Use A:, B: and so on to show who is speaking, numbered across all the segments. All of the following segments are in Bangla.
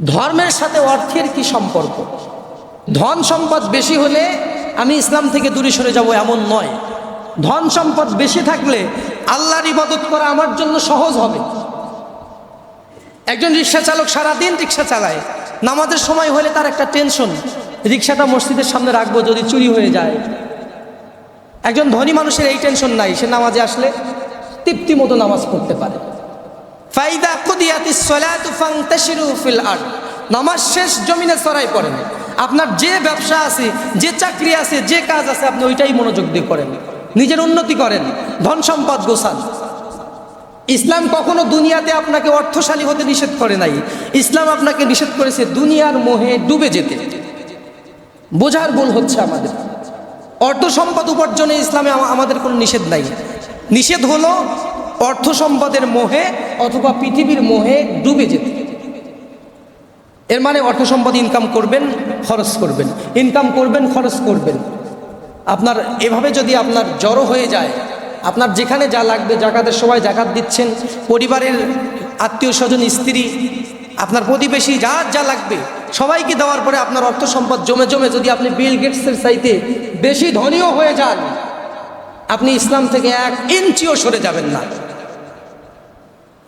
A: ধর্মের সাথে অর্থের কি সম্পর্ক? ধন সম্পদ বেশি হলে আমি ইসলাম থেকে দূরে সরে যাব এমন নয়। ধন সম্পদ বেশি থাকলে আল্লাহর ইবাদত করা আমার জন্য সহজ হবে। একজন রিক্সা চালক সারাদিন রিক্সা চালায়। নামাজের সময় হলে তার একটা টেনশন, রিক্সাটা মসজিদের সামনে রাখব যদি চুরি হয়ে যায়। একজন ধনী মানুষের এই টেনশন নাই, সে নামাজে আসলে তৃপ্তি মতো নামাজ পড়তে পারে। ফাইদা কুদিয়াতিস সালাতু ফান্তাশিরু ফিল আরদ। নামাজ শেষ, জমিনে সরাই পড়েন। আপনার যে ব্যবসা আছে, যে চাকরি আছে, যে কাজ আছে, আপনি ওইটাই মনোযোগ দিয়ে করেন। নিজের উন্নতি করেন, ধন সম্পদ গোছান। ইসলাম কখনো দুনিয়াতে আপনাকে অর্থশালী হতে নিষেধ করে নাই। ইসলাম আপনাকে নিষেধ করেছে দুনিয়ার মোহে ডুবে যেতে। বোঝার ভুল হচ্ছে আমাদের। অর্থ সম্পদ উপার্জনে ইসলামে আমাদের কোনো নিষেধ নাই। নিষেধ হলো অর্থ সম্পদের মোহে অথবা পৃথিবীর মোহে ডুবে যেতে। এর মানে অর্থ সম্পদ ইনকাম করবেন, খরচ করবেন। ইনকাম করবেন, খরচ করবেন। আপনার এভাবে যদি আপনার জড়ো হয়ে যায়, আপনার যেখানে যা লাগবে, জাকাতের সময় জাকাত দিচ্ছেন, পরিবারের আত্মীয় স্বজন, স্ত্রী, আপনার প্রতিবেশী, যা যা লাগবে, সবাইকে দেওয়ার পরে আপনার অর্থ সম্পদ জমে জমে যদি আপনি বিল গেটসের চাইতে বেশি ধনীও হয়ে যান, আপনি ইসলাম থেকে এক ইঞ্চিও সরে যাবেন না।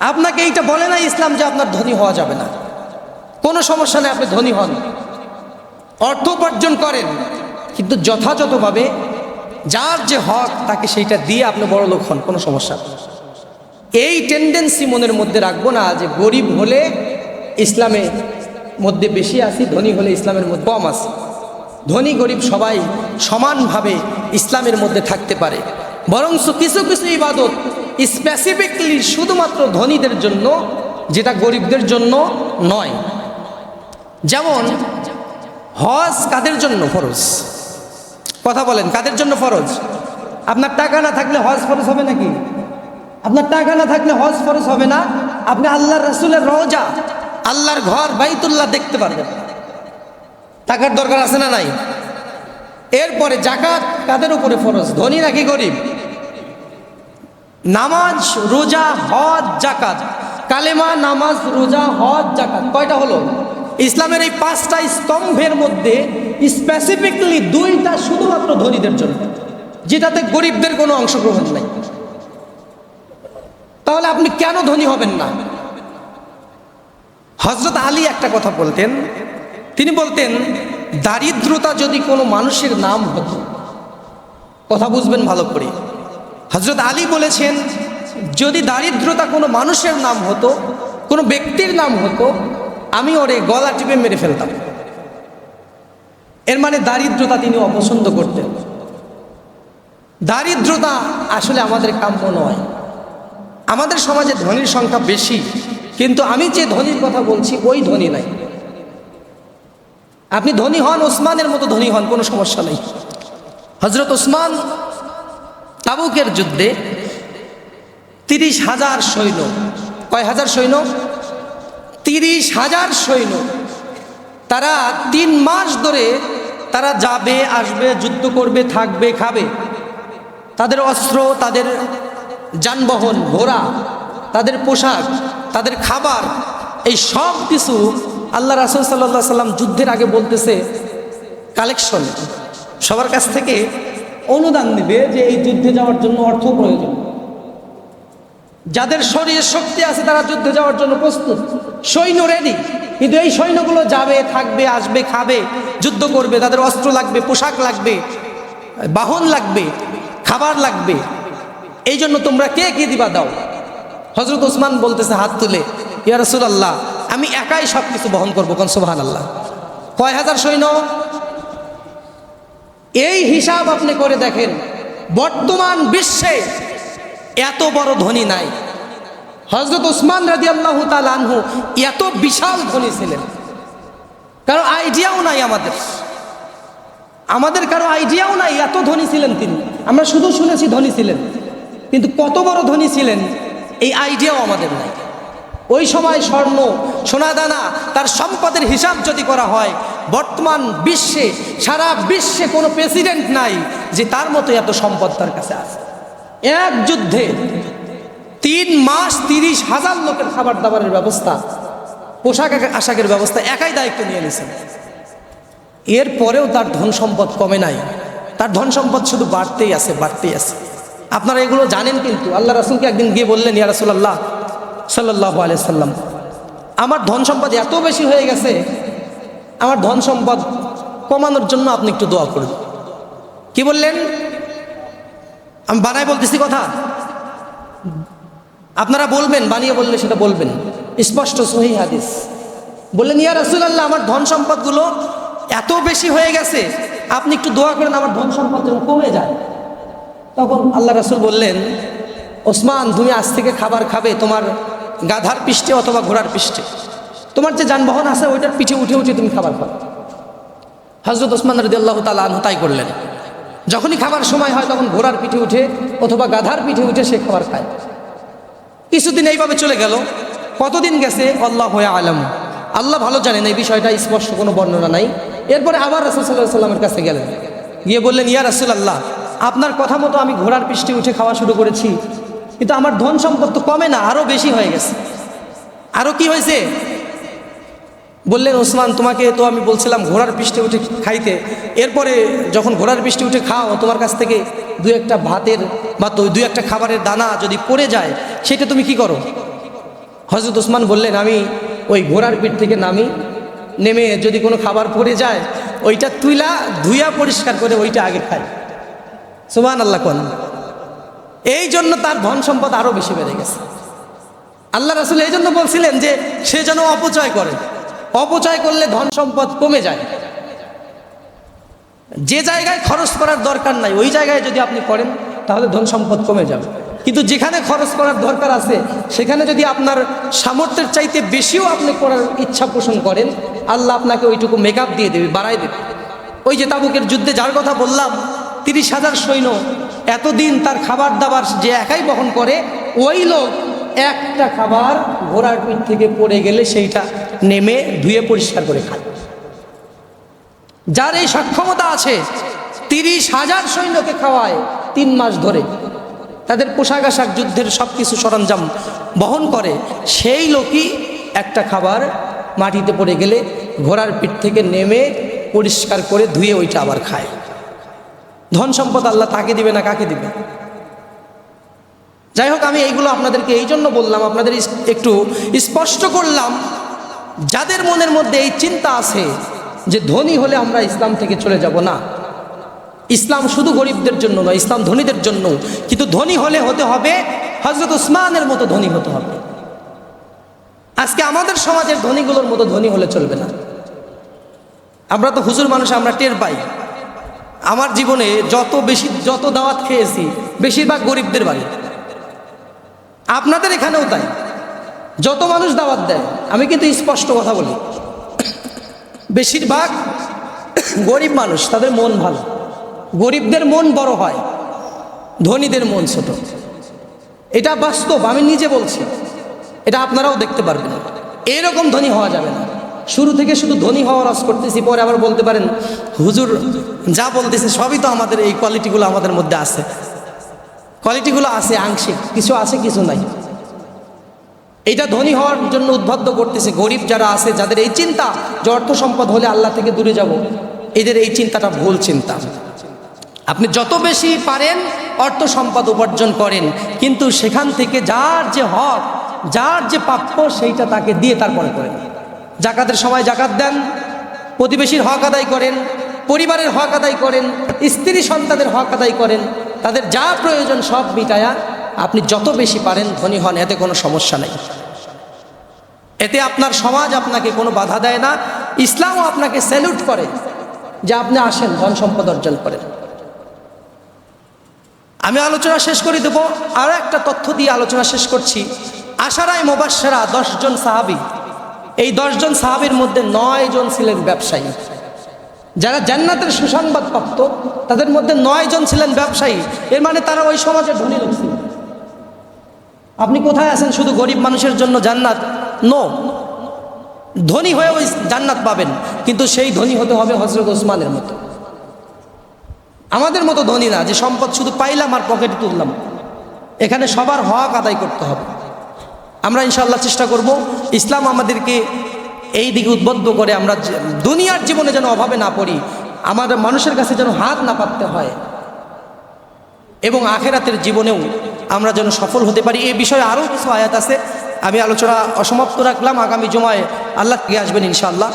A: আপনাকে এইটা বলে না ইসলাম যে আপনার ধনী হওয়া যাবে না। কোনো সমস্যা নেই, আপনি ধনী হন। অর্থ উপার্জন করেন, কিন্তু যথাযথভাবে যার যে হক, তাকে সেইটা দিয়ে আপনি বড় লোক হন, কোনো সমস্যা। এই টেন্ডেন্সি মনের মধ্যে রাখব না যে গরিব হলে ইসলামে মধ্যে বেশি আছি, ধনী হলে ইসলামের মধ্যে কম আছি। ধনী গরিব সবাই সমানভাবে ইসলামের মধ্যে থাকতে পারে। বরঞ্চ কিছু কিছু ইবাদত স্পেসিফিকলি শুধুমাত্র ধনীদের জন্য, যেটা গরিবদের জন্য নয়। যেমন, হজ কাদের জন্য ফরজ? কথা বলেন, কাদের জন্য ফরজ? আপনার টাকা না থাকলে হজ ফরজ হবে নাকি? আপনার টাকা না থাকলে হজ ফরজ হবে না? আপনি আল্লাহর রাসুলের রওজা, আল্লাহর ঘর বাইতুল্লাহ দেখতে পারবেন। টাকার দরকার আছে না নাই? এরপরে জাকাত কাদের উপরে ফরজ? ধনী নাকি গরিব? নামাজ, রোজা, হজ জাকাত কালেমা, নামাজ, রোজা, হজ জাকাত কয়টা হলো? ইসলামের এই পাঁচটা স্তম্ভের মধ্যে স্পেসিফিকলি দুইটা শুধুমাত্র ধনীদের জন্য, যেটাতে গরিবদের কোনো অংশগ্রহণ নাই। তাহলে আপনি কেন ধনী হবেন না? হজরত আলী একটা কথা বলতেন। তিনি বলতেন, দারিদ্রতা যদি কোনো মানুষের নাম হতো, কথা বুঝবেন ভালো করে হজরত আলী বলেছেন, যদি দারিদ্রতা কোনো মানুষের নাম হতো, কোনো ব্যক্তির নাম হতো, আমি ওরে গলা টিপে মেরে ফেলতাম। এর মানে দারিদ্রতা তিনি অপছন্দ করতেন। দারিদ্রতা আসলে আমাদের কাম্য নয়। আমাদের সমাজে ধনীর সংখ্যা বেশি, কিন্তু আমি যে ধনীর কথা বলছি, ওই ধনী নাই। আপনি ধনী হন, ওসমানের মতো ধনী হন, কোনো সমস্যা নেই। হজরত ওসমান তাবুকের যুদ্ধে তিরিশ হাজার সৈন্য, কয় হাজার সৈন্য? তিরিশ হাজার সৈন্য। তারা তিন মাস ধরে তারা যাবে, আসবে, যুদ্ধ করবে, থাকবে, খাবে। তাদের অস্ত্র, তাদের যানবাহন, ঘোড়া, তাদের পোশাক, তাদের খাবার, এই সব কিছু আল্লাহ রাসুল সাল্লাহ সাল্লাম যুদ্ধের আগে বলতেছে কালেকশন। সবার কাছ থেকে অনুদান নেবে যে এই যুদ্ধে যাওয়ার জন্য অর্থ প্রয়োজন। যাদের শরীরে শক্তি আছে, তারা যুদ্ধে যাওয়ার জন্য প্রস্তুত। সৈন্য রেডি কিন্তু এই সৈন্যগুলো যাবে, থাকবে, আসবে, খাবে, যুদ্ধ করবে, তাদের অস্ত্র লাগবে, পোশাক লাগবে, বাহন লাগবে, খাবার লাগবে। এই জন্য তোমরা কে কে দিবা দাও? হজরত ওসমান বলতেছে হাত তুলে, ইয়া আল্লাহ আমি একাই সব কিছু বহন করব কোন সোহান আল্লাহ কয় হাজার সৈন্য? এই হিসাব আপনি করে দেখেন, বর্তমান বিশ্বে এত বড় ধনী নাই। হজরত ওসমান রাজি আল্লাহ আনহু এত বিশাল ধনী ছিলেন। কারও আইডিয়াও নাই আমাদের। আমাদের কারও আইডিয়াও নাই, এত ধনী ছিলেন তিনি। আমরা শুধু শুনেছি ধনী ছিলেন। কিন্তু কত বড় ধনী ছিলেন, এই আইডিয়াও আমাদের নাই। ওই সময় স্বর্ণ, সোনাদানা তার সম্পদের হিসাব যদি করা হয়, বর্তমান বিশ্বে, সারা বিশ্বে কোনো প্রেসিডেন্ট নাই যে তার মতো এত সম্পদ তার কাছে আছে। এক যুদ্ধে তিন মাস তিরিশ হাজার লোকের খাবার দাবারের ব্যবস্থা, পোশাক আশাকের ব্যবস্থা একাই দায়িত্ব নিয়ে নিয়েছেন। এরপরেও তার ধন সম্পদ কমে নাই। তার ধন সম্পদ শুধু বাড়তেই আছে বাড়তেই আছে। আপনারা এগুলো জানেন কিন্তু, আল্লাহ রাসুলকে একদিন গিয়ে বললেন, ইয়া রাসুলাল্লাহ সাল্লাহ আলিয়া সাল্লাম। আমার ধন সম্পদ এত বেশি হয়ে গেছে, আমার ধন সম্পদ কমানোর জন্য আপনি একটু দোয়া করুন। কি বললেন? আমি বানায় বলতেছি কথা। আপনারা বলবেন, বানিয়ে বললে সেটা বলবেন। স্পষ্ট সহি হাদিস। বললেন, ইয়া রাসুলাল্লাহ, আমার ধন সম্পদগুলো এত বেশি হয়ে গেছে, আপনি একটু দোয়া করেন, আমার ধন সম্পদ যেন কমে যায়। তখন আল্লাহ রাসুল বললেন, ওসমান, তুমি আজ থেকে খাবার খাবে, তোমার গাধার পৃষ্ঠে অথবা ঘোড়ার পৃষ্ঠে। তোমার যে যানবাহন আছে, ওইটার পিঠে উঠে উঠে তুমি খাবার খাও। হজরত ওসমান রদি আল্লাহ তালা তাই করলেন। যখনই খাবার সময় হয়, তখন ঘোড়ার পিঠে উঠে অথবা গাধার পিঠে উঠে সে খাবার খায়। কিছুদিন এইভাবে চলে গেল। কতদিন গেছে? আল্লাহ হয়ে আলম। আল্লাহ ভালো জানেন, এই বিষয়টা স্পষ্ট কোনো বর্ণনা নাই। এরপরে আবার রাসুল সাল্লাহ সাল্লামের কাছে গেলেন। গিয়ে বললেন, ইয়া রাসুল আল্লাহ আপনার কথা মতো আমি ঘোড়ার পৃষ্ঠে উঠে খাওয়া শুরু করেছি। কিন্তু আমার ধন সম্পদ তো কমে না আরও বেশি হয়ে গেছে। আরও কি হয়েছে? বললেন, ওসমান, তোমাকে তো আমি বলছিলাম ঘোড়ার পৃষ্ঠে উঠে খাইতে। এরপরে যখন ঘোড়ার পৃষ্ঠে উঠে খাও, তোমার কাছ থেকে দু একটা ভাতের বা তো দু একটা খাবারের দানা যদি পড়ে যায়, সেটা তুমি কি করো? হজরত ওসমান বললেন, আমি ওই ঘোড়ার পিঠ থেকে নামি, নেমে যদি কোনো খাবার পড়ে যায়, ওইটা তুইলা ধুইয়া পরিষ্কার করে ওইটা আগে খাই। সুমান আল্লাহ কোন। এই জন্য তার ধন সম্পদ আরও বেশি বেড়ে গেছে। আল্লাহ রাসুল এই জন্য বলছিলেন যে, সে যেন অপচয় করে। অপচয় করলে ধন সম্পদ কমে যায়। যে জায়গায় খরচ করার দরকার নাই, ওই জায়গায় যদি আপনি করেন, তাহলে ধন সম্পদ কমে যাবে। কিন্তু যেখানে খরচ করার দরকার আছে, সেখানে যদি আপনার সামর্থ্যের চাইতে বেশিও আপনি করার ইচ্ছা পোষণ করেন, আল্লাহ আপনাকে ওইটুকু মেকআপ দিয়ে দেবে বাড়াই দেবে। ওই যে তাবুকের যুদ্ধে যার কথা বললাম, তিরিশ হাজার সৈন্য এতদিন তার খাবার দাবার যে একাই বহন করে, ওই লোক একটা খাবার ঘোড়ার পিঠ থেকে পড়ে গেলে সেইটা নেমে ধুয়ে পরিষ্কার করে খায়। যার এই সক্ষমতা আছে, তিরিশ হাজার সৈন্যকে খাওয়ায় তিন মাস ধরে। তাদের পোশাক আশাক, যুদ্ধের সব কিছু সরঞ্জাম বহন করে, সেই লোকই একটা খাবার মাটিতে পড়ে গেলে ঘোড়ার পিঠ থেকে নেমে পরিষ্কার করে ধুয়ে ওইটা আবার খায়। ধন সম্পদ আল্লাহ তাকে দিবে না কাকে দিবে? যাই হোক, আমি এইগুলো আপনাদেরকে এই জন্য বললাম, আপনাদের একটু স্পষ্ট করলাম। যাদের মনের মধ্যে এই চিন্তা আছে যে ধনী হলে আমরা ইসলাম থেকে চলে যাব, না। ইসলাম শুধু গরিবদের জন্য নয়, ইসলাম ধনীদের জন্য। কিন্তু ধনী হলে হতে হবে হজরত উসমানের মতো ধনী হতে হবে। আজকে আমাদের সমাজের ধনীগুলোর মতো ধনী হলে চলবে না। আমরা তো হুজুর মানুষ, আমরা টের পাই। আমার জীবনে যত বেশি, যত দাওয়াত খেয়েছি, বেশিরভাগ গরিবদের বাড়ি। আপনাদের এখানেও তাই। যত মানুষ দাওয়াত দেয়, আমি কিন্তু স্পষ্ট কথা বলি। বেশিরভাগ গরিব মানুষ, তাদের মন ভালো। গরিবদের মন বড় হয়, ধনীদের মন ছোট। এটা বাস্তব, আমি নিজে বলছি। এটা আপনারাও দেখতে পারবেন। এরকম ধনী হওয়া যাবে না। শুরু থেকে শুধু ধনী হওয়া রস করতেছি, পরে আবার বলতে পারেন, হুজুর যা বলতেছে সবই তো আমাদের এই কোয়ালিটিগুলো আমাদের মধ্যে আছে। কোয়ালিটিগুলো আছে আংশিক, কিছু আছে, কিছু নাই। এটা ধনী হওয়ার জন্য উদ্বুদ্ধ করতেছে, গরিব যারা আছে, যাদের এই চিন্তা যে অর্থ সম্পদ হলে আল্লাহ থেকে দূরে যাব, এদের এই চিন্তাটা ভুল চিন্তা। আপনি যত বেশি পারেন, অর্থ সম্পদ উপার্জন করেন, কিন্তু সেখান থেকে যার যে হক, যার যে প্রাপ্য, সেইটা তাকে দিয়ে তারপরে করেন। জাকাতের সময় জাকাত দেন, প্রতিবেশীর হক আদায় করেন, পরিবারের হক আদায় করেন, স্ত্রী সন্তানের হক আদায় করেন, তাদের যা প্রয়োজন সব মিটায়া আপনি যত বেশি পারেন ধনী হন, এতে কোনো সমস্যা নেই। এতে আপনার সমাজ আপনাকে কোনো বাধা দেয় না, ইসলামও আপনাকে স্যালুট করে যে আপনি আসেন, ধন সম্পদ অর্জন করেন। আমি আলোচনা শেষ করে দেবো আরও একটা তথ্য দিয়ে আলোচনা শেষ করছি। আশারায় মোবাসেরা দশজন সাহাবি এই দশজন সাহাবির মধ্যে নয় জন ছিলেন ব্যবসায়ী। যারা জান্নাতের সুসংবাদ প্রাপ্ত, তাদের মধ্যে নয় জন ছিলেন ব্যবসায়ী। এর মানে তারা ওই সমাজে ধনী লোক ছিল। আপনি কোথায় আছেন? শুধু গরিব মানুষের জন্য জান্নাত? নো ধনী হয়ে ওই জান্নাত পাবেন। কিন্তু সেই ধনী হতে হবে হজরত ওসমানের মতো। আমাদের মতো ধনী না, যে সম্পদ শুধু পাইলাম আর পকেটে তুললাম। এখানে সবার হক আদায় করতে হবে। আমরা ইনশাল্লাহ চেষ্টা করব ইসলাম আমাদেরকে এই দিকে উদ্বুদ্ধ করে আমরা দুনিয়ার জীবনে যেন অভাবে না পড়ি আমার মানুষের কাছে যেন হাত না পাততে হয় এবং আখেরাতের জীবনেও আমরা যেন সফল হতে পারি। এই বিষয়ে আরও কিছু আয়াত আছে, আমি আলোচনা অসমাপ্ত রাখলাম। আগামী জমায় আল্লাহ আসবেন ইনশাআল্লাহ।